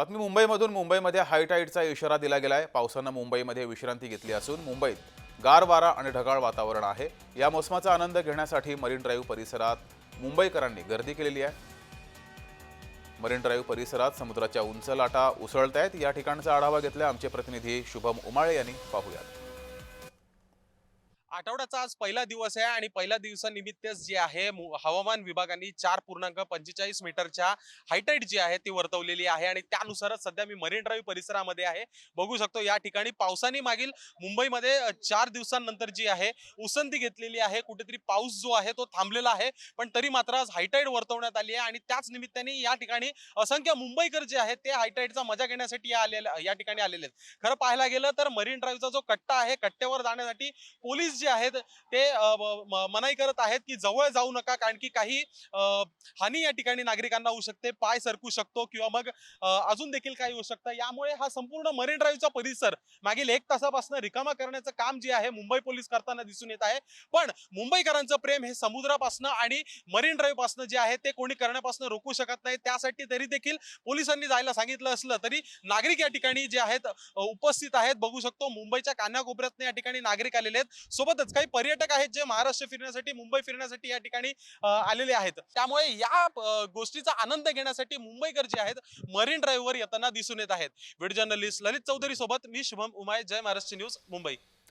बातमी मुंबईमधून. मुंबईमध्ये हायटाईडचा इशारा दिला गेला आहे पावसानं मुंबईमध्ये विश्रांती घेतली असून मुंबईत गार वारा आणि ढगाळ वातावरण आहे. या मोसमाचा आनंद घेण्यासाठी मरीन ड्राईव्ह परिसरात मुंबईकरांनी गर्दी केलेली आहे. मरीन ड्राईव्ह परिसरात समुद्राच्या उंच लाटा उसळत आहेत या ठिकाणचा आढावा घेतला आमचे प्रतिनिधी शुभम उमाळे यांनी. पाहूयात. आठवड्याचा आज पहिला दिवस आहे आणि पहिल्या दिवसानिमित्तच जे आहे मु- हवामान विभागाने चार पूर्णांक पंचेचाळीस मीटरच्या हायटाईट जी आहे ती वर्तवलेली आहे आणि त्यानुसारच सध्या मी मरीन ड्राईव्ह परिसरामध्ये आहे. बघू शकतो या ठिकाणी पावसाने मागील मुंबईमध्ये चार दिवसांनंतर जी आहे उसंती घेतलेली आहे. कुठेतरी पाऊस जो आहे तो थांबलेला आहे. पण तरी मात्र आज हायटाईट वर्तवण्यात आली आहे आणि त्याच निमित्ताने या ठिकाणी असंख्य मुंबईकर जे आहेत ते हायटाईटचा मजा घेण्यासाठी या आलेल्या या ठिकाणी आलेले आहेत. खरं पाहायला गेलं तर मरीन ड्राईव्हचा जो कट्टा आहे कट्ट्यावर जाण्यासाठी पोलीस जे आहेत ते मनाई करत आहेत की जवळ जाऊ नका कारण की काही हानी या ठिकाणी नागरिकांना होऊ शकते पाय सरकू शकतो किंवा मग अजून देखील काही होऊ शकतं. यामुळे हा संपूर्ण मरीन ड्राईव्हचा परिसर मागील एक तासापासून रिकामा करण्याचं काम जे आहे मुंबई पोलीस करताना दिसून येत आहे. पण मुंबईकरांचं प्रेम हे समुद्रापासून आणि मरीन ड्राईव्हपासून जे आहे ते कोणी करण्यापासून रोखू शकत नाही. त्यासाठी तरी देखील पोलिसांनी जायला सांगितलं असलं तरी नागरिक या ठिकाणी जे आहेत उपस्थित आहेत. बघू शकतो मुंबईच्या कान्याकोपऱ्यात या ठिकाणी नागरिक आलेले आहेत. सोबत सोबतच काही पर्यटक आहेत जे महाराष्ट्र फिरण्यासाठी मुंबई फिरण्यासाठी या ठिकाणी आलेले आहेत. त्यामुळे या गोष्टीचा आनंद घेण्यासाठी मुंबईकर जे आहेत मरीन ड्राईव्हवर येताना दिसून येत आहेत. व्हिडिओ जर्नलिस्ट ललित चौधरी सोबत मी शुभम उमाय जय महाराष्ट्र न्यूज मुंबई.